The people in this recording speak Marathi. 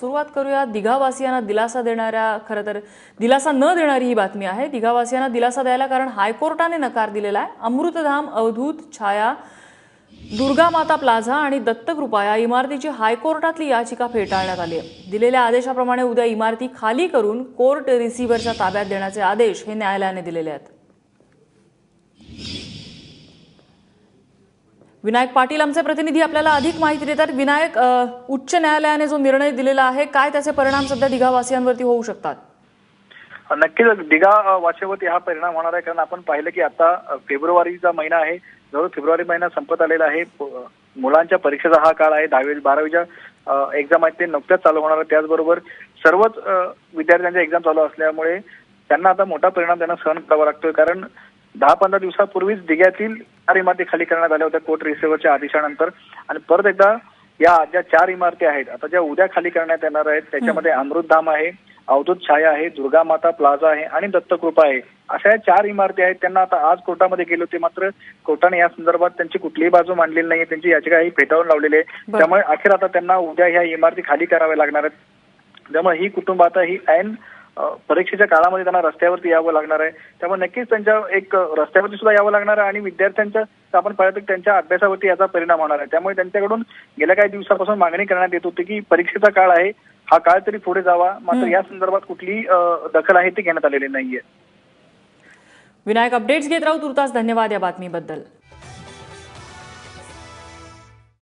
सुरुवात करूया. दिघावासियांना दिलासा देणाऱ्या खरं तर दिलासा न देणारी ही बातमी आहे. दिघावासियांना दिलासा द्यायला कारण हायकोर्टाने नकार दिलेला आहे. अमृतधाम अवधूत छाया दुर्गा माता प्लाझा आणि दत्तकृपा या इमारतीची हायकोर्टातली याचिका फेटाळण्यात आली आहे. दिलेल्या आदेशाप्रमाणे उद्या इमारती खाली करून कोर्ट रिसिव्हरच्या ताब्यात देण्याचे आदेश हे न्यायालयाने दिलेले आहेत. विनायक पाटील आमचे प्रतिनिधी आपल्याला अधिक माहिती देतात. विनायक उच्च न्यायालयाने जो निर्णय दिलेला आहे काय त्याचे परिणाम सध्या दिघावासियांवरती होऊ शकतात? नक्कीच. दिघा अ, वाचेवरती हा परिणाम होणार आहे कारण आपण पाहिलं की आता फेब्रुवारीचा महिना आहे. जवळ फेब्रुवारी महिना संपत आलेला आहे. मुलांच्या परीक्षेचा हा काळ आहे. दहावी बारावीच्या एक्झाम आहेत ते नुकत्याच चालू होणार आहे त्याचबरोबर सर्वच विद्यार्थ्यांच्या एक्झाम चालू असल्यामुळे त्यांना आता मोठा परिणाम त्यांना सहन करावा लागतोय. कारण दहा पंधरा दिवसापूर्वीच दिघ्यातील चार इमारती खाली करण्यात आल्या होत्या कोर्ट रिसिव्हरच्या आदेशानंतर. आणि परत एकदा या ज्या चार इमारती आहेत आता ज्या उद्या खाली करण्यात येणार आहेत त्याच्यामध्ये अमृतधाम आहे अवधूत छाया आहे दुर्गा माता प्लाझा आहे आणि दत्तकृपा आहे. अशा या चार इमारती आहेत त्यांना आता आज कोर्टामध्ये गेले होते मात्र कोर्टाने या संदर्भात त्यांची कुठलीही बाजू मांडलेली नाही त्यांची याचिका ही फेटाळून लावलेली आहे. त्यामुळे अखेर आता त्यांना उद्या ह्या इमारती खाली कराव्या लागणार आहेत. त्यामुळे ही कुटुंब आता ही ऐन परीक्षेच्या काळामध्ये त्यांना रस्त्यावरती यावं लागणार आहे. त्यामुळे नक्कीच त्यांच्या एक रस्त्यावरती सुद्धा यावं लागणार आहे आणि विद्यार्थ्यांच्या आपण पाहतो की त्यांच्या अभ्यासावरती याचा परिणाम होणार आहे. त्यामुळे त्यांच्याकडून गेल्या काही दिवसापासून मागणी करण्यात येत होती की परीक्षेचा काळ आहे हा काळ तरी पुढे जावा. मात्र. या संदर्भात कुठली दखल आहे ती घेण्यात आलेली नाहीये. विनायक अपडेट्स घेत राहू तुर्तास. धन्यवाद या बातमीबद्दल.